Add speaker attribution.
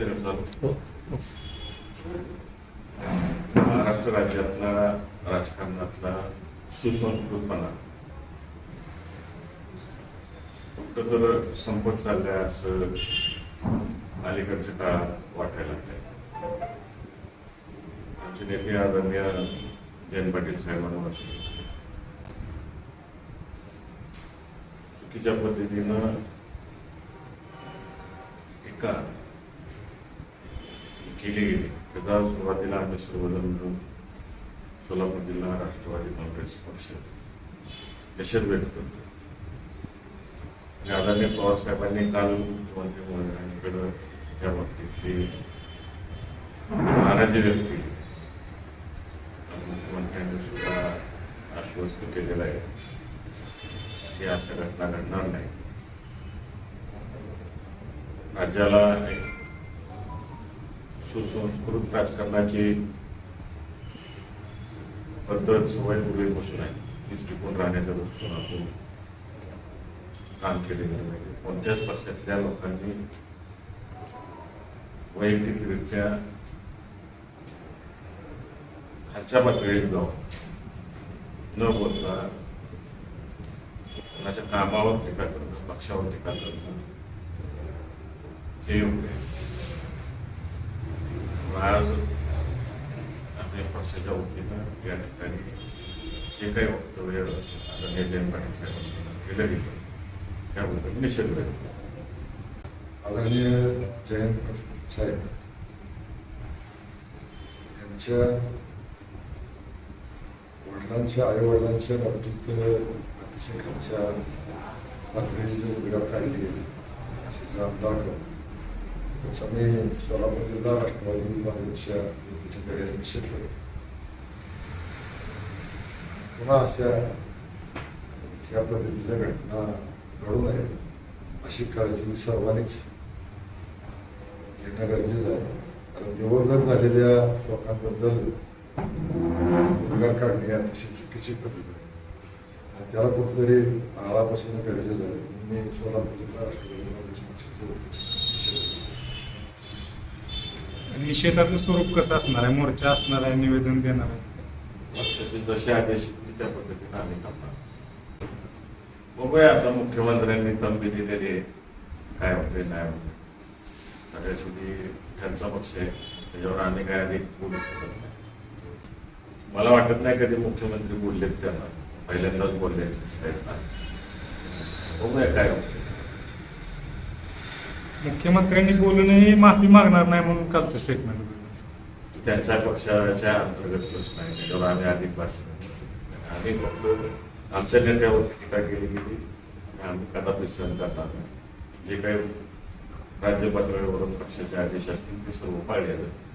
Speaker 1: हो.
Speaker 2: महाराष्ट्र राज्यातला राजकारणातला सुसंस्कृतपणा. कुठं तर संपत चाललाय असं अलीकडच्या काळात वाटायला लागलंय. आमचे नेते आदरणीय जयंत पाटील साहेबांना चुकीच्या पद्धतीनं टीका केली गेली त्याचा सुरुवातीला आम्ही सर्वजण मिळून सोलापूर जिल्हा राष्ट्रवादी काँग्रेस पक्ष निषेध व्यक्त करतो आणि आदरणीय पवारसाहेबांनी काल मुख्यमंत्री महोदयांकडे या बाबतीतली नाराजी व्यक्त केली आणि मुख्यमंत्र्यांनी सुद्धा आश्वस्त केलेलं आहे की अशा घटना घडणार नाही राज्याला एक सुसंस्कृत राजकारणाची पद्धत सवय पूर्वीपासून आहे. तीच टिकून राहण्याच्या दृष्टिकोनातून काम केलेलं नाही कोणत्याच पक्षातल्या लोकांनी वैयक्तिकरित्या खालच्या पातळीत जाऊन न बोलता कोणाच्या कामावर टीका करणं पक्षावर टीका करणं हे योग्य आहे. आज आपल्या पक्षाच्या वतीनं या ठिकाणी जे काही वक्तव्य आदरणीय जयंत पाटील साहेबांनी केलं गेलं त्याबद्दल निषेध व्यक्त
Speaker 3: आदरणीय जयंत साहेब यांच्या वडिलांच्या आईवडिलांच्या बाबतीत अतिशय खालच्या पातळीची उद्गार काढली गेली असे जबाबदार ठेवून त्याचा मी सोलापूर जिल्हा राष्ट्रवादी काँग्रेसच्या वतीच्या तयारी निश्चित केलं पुन्हा अशा या पद्धतीच्या घटना घडू नये अशी काळजी सर्वांनीच घेणं गरजेचं आहे कारण दिवंगत झालेल्या लोकांबद्दल उद्गार काढणे अतिशय चुकीची पद्धत आहे आणि त्याला कुठेतरी आळा बसणं गरजेचं आहे. मी सोलापूर जिल्हा राष्ट्रवादी काँग्रेस पक्षाच्या
Speaker 1: निषेधाचं स्वरूप कसं असणार आहे? मोर्चा असणार आहे निवेदन देणार आहे?
Speaker 2: पक्षाचे जसे आदेश येतील त्या पद्धतीने आम्ही करणार बघूया आता मुख्यमंत्र्यांनी तंबी दिलेली आहे. काय होते नाही होते सगळ्या शेवटी त्यांचा पक्ष आहे. त्याच्यावर आम्ही काय अधिक बोलू शकत नाही. मला वाटत नाही कधी मुख्यमंत्री बोललेत त्यांना. पहिल्यांदाच बोलले बघूया काय होतं
Speaker 1: मुख्यमंत्र्यांनी बोलूनही माफी मागणार नाही म्हणून कालचं स्टेटमेंट
Speaker 2: त्यांच्या पक्षाच्या अंतर्गत प्रश्न आहे. त्याच्यावर आम्ही अधिक भाषण आम्ही फक्त आमच्या नेत्यावरती टीका केली गेली. आम्ही कदापि सहन करणार नाही. जे काही राज्य पातळीवरून पक्षाचे आदेश असतील ते सर्व पाळले जातात